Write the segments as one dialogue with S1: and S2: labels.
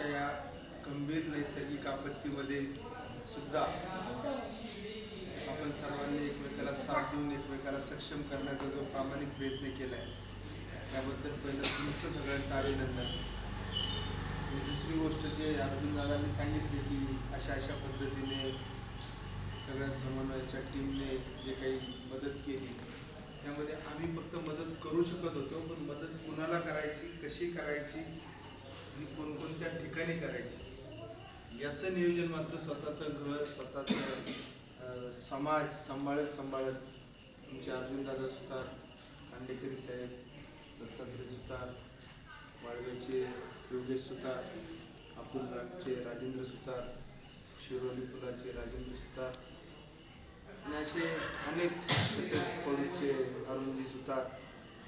S1: अशा या गंभीर नैसर्गिक आपत्तीमध्ये सुद्धा आपण सर्वांनी एकमेकाला साथ देऊन एकमेकाला सक्षम करण्याचा जो प्रामाणिक प्रयत्न केला आहे त्याबद्दल पहिलं तुमचं सगळ्यांचं अभिनंदन. दुसरी गोष्ट जे अर्जुन दादांनी सांगितली की अशा अशा पद्धतीने सगळ्या समन्वयाच्या टीमने जे काही मदत केली त्यामध्ये आम्ही फक्त मदत करू शकत होतो पण मदत कुणाला करायची कशी करायची आणि कोणकोणत्या ठिकाणी करायची? याचं नियोजन मात्र स्वतःचं घर स्वतःचं समाज सांभाळत सांभाळत तुमचे अर्जुन दादा सुतार खांडेकरी साहेब दत्तात्रय सुतार वाळव्याचे योगेश सुतार अब्दुल राजेंद्र सुतार शिरोली पुलाचे राजेंद्र सुतार आणि असे अनेक तसेच पडूचे अरुणजी सुतार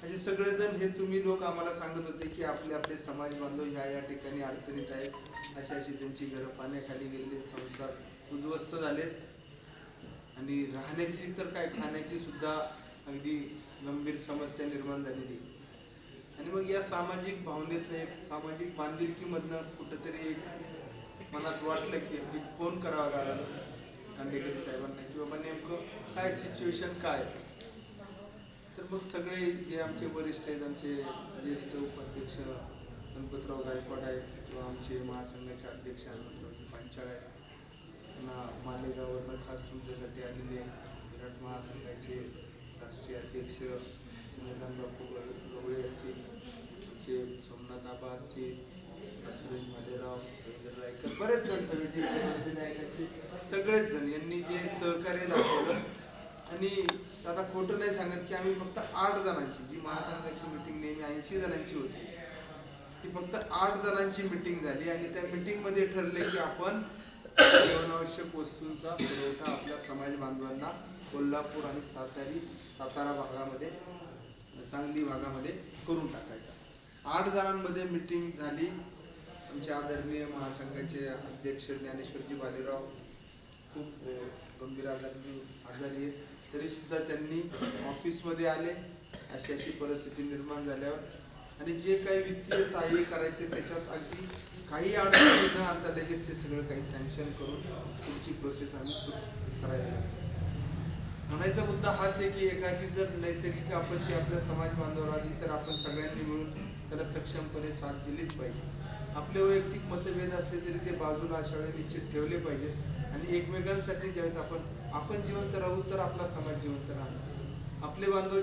S1: असे सगळेजण हे तुम्ही लोक आम्हाला सांगत होते की आपले आपले समाज बांधव ह्या या ठिकाणी अडचणीत आहेत. अशी अशी त्यांची घरं पाण्याखाली गेलेली संसार उद्ध्वस्त झालेत. आणि राहण्याची तर काय खाण्याची सुद्धा अगदी गंभीर समस्या निर्माण झालेली आणि मग या सामाजिक भावनेचं एक सामाजिक बांधिलकीमधनं कुठंतरी एक मनात वाटलं की हे फोन करावा लागला? खांडेकरी साहेबांना. की बाबा नेमकं काय सिच्युएशन काय? लगभग सगळे जे आमचे वरिष्ठ आहेत आमचे ज्येष्ठ उपाध्यक्ष गणपतराव गायकवाड आहेत किंवा आमचे महासंघाचे अध्यक्ष हनुमंतराव पांचाळ आहेत पुन्हा मालेगाववरनं खास तुमच्यासाठी आलेले विराट महासंघाचे राष्ट्रीय अध्यक्ष चंद्रकांतबापू गवळे असतील आमचे सोमनाथ आबा असतील सुरेश मालेराव रवींद्र रायकर बरेच जण सगळे जे इथे सगळेच जण यांनी जे सहकार्य दाखवलं आणि आता खोटं नाही सांगत की आम्ही फक्त आठ जणांची जी महासंघाची मिटिंग नेहमी ऐंशी जणांची होती ती फक्त आठ जणांची मिटिंग झाली आणि त्या meeting ठरले की आपण जीवनावश्यक वस्तूंचा पुरवठा आपल्या समाज बांधवांना कोल्हापूर आणि सातारी सातारा भागामध्ये सांगली भागामध्ये करून टाकायचा. आठ जणांमध्ये मिटिंग झाली. आमचे आदरणीय महासंघाचे अध्यक्ष ज्ञानेश्वरजी बालेराव खूप गंभीर आजारी आजारी आहेत. तरी सुद्धा त्यांनी ऑफिसमध्ये आले. अशी अशी परिस्थिती निर्माण झाल्यावर. आणि जे काही वित्तीय सहाय्य करायचे त्याच्यात अगदी काही अडचणी न आणता लगेच ते सगळं काही सँक्शन करून पुढची प्रोसेस आम्ही सुरू करायला म्हणायचा मुद्दा हाच आहे की एखादी जर नैसर्गिक आपत्ती आपल्या समाज बांधवावर आली तर आपण सगळ्यांनी मिळून त्याला सक्षमपणे साथ दिलीच पाहिजे. आपले वैयक्तिक मतभेद असले तरी ते बाजूला अशा वेळी निश्चित ठेवले पाहिजेत. आणि एकमेकांसाठी ज्यावेळेस आपण आपण जिवंत राहू तर आपला समाज जिवंत राहणार. आपले बांधव